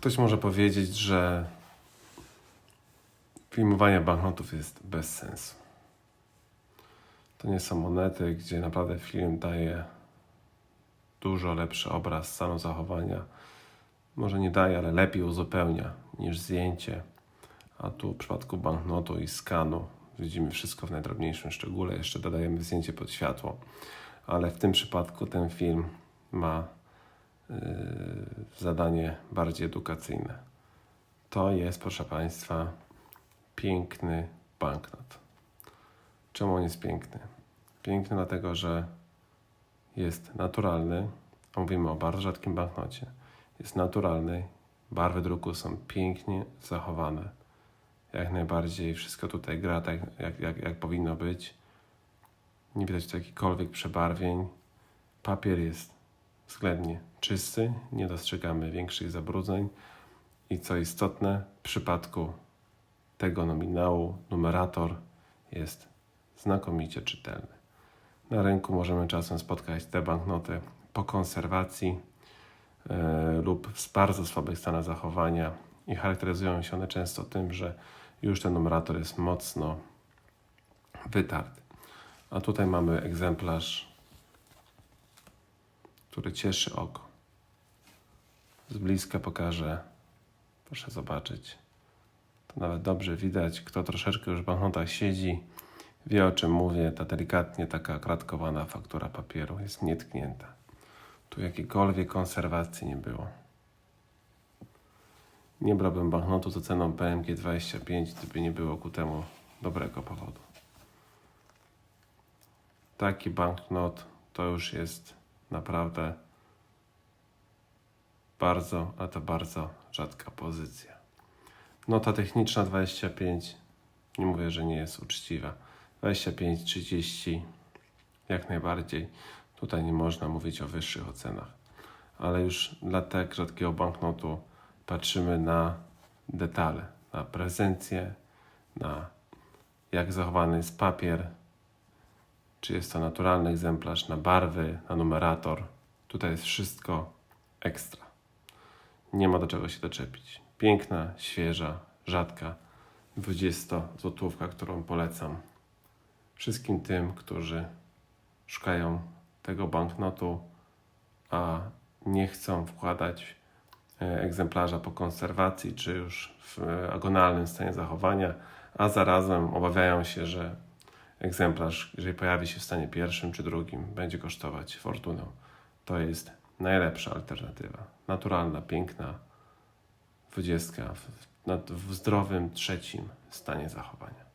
Ktoś może powiedzieć, że filmowanie banknotów jest bez sensu. To nie są monety, gdzie naprawdę film daje dużo lepszy obraz stanu zachowania. Może nie daje, ale lepiej uzupełnia niż zdjęcie. A tu w przypadku banknotu i skanu widzimy wszystko w najdrobniejszym szczególe. Jeszcze dodajemy zdjęcie pod światło. Ale w tym przypadku ten film ma yy, zadanie bardziej edukacyjne. To jest, proszę Państwa, piękny banknot. Czemu on jest piękny? Piękny dlatego, że jest naturalny, mówimy o bardzo rzadkim banknocie. Jest naturalny, barwy druku są pięknie zachowane. Jak najbardziej wszystko tutaj gra tak, jak, jak, jak powinno być. Nie widać tu jakichkolwiek przebarwień. Papier jest względnie czysty, nie dostrzegamy większych zabrudzeń. I co istotne, w przypadku tego nominału numerator jest znakomicie czytelny. Na rynku możemy czasem spotkać te banknoty po konserwacji e, lub w bardzo słabych stanach zachowania i charakteryzują się one często tym, że już ten numerator jest mocno wytarty. A tutaj mamy egzemplarz, który cieszy oko. Z bliska pokażę, proszę zobaczyć. To nawet dobrze widać, kto troszeczkę już w banknotach siedzi, wie o czym mówię. Ta delikatnie taka kratkowana faktura papieru jest nietknięta. Tu jakiejkolwiek konserwacji nie było. Nie brałbym banknotu za ceną PMG 25, gdyby nie było ku temu dobrego powodu. Taki banknot to już jest naprawdę bardzo, a to bardzo rzadka pozycja. Nota techniczna 25, nie mówię, że nie jest uczciwa. 25, 30, jak najbardziej. Tutaj nie można mówić o wyższych ocenach. Ale już dla tak rzadkiego banknotu patrzymy na detale, na prezencję, na jak zachowany jest papier, czy jest to naturalny egzemplarz, na barwy, na numerator. Tutaj jest wszystko ekstra. Nie ma do czego się doczepić. Piękna, świeża, rzadka 20 złotówka, którą polecam wszystkim tym, którzy szukają tego banknotu, a nie chcą wkładać e, egzemplarza po konserwacji, czy już w e, agonalnym stanie zachowania, a zarazem obawiają się, że egzemplarz, jeżeli pojawi się w stanie pierwszym czy drugim, będzie kosztować fortunę. To jest najlepsza alternatywa. Naturalna, piękna dwudziestka w, w, zdrowym trzecim stanie zachowania.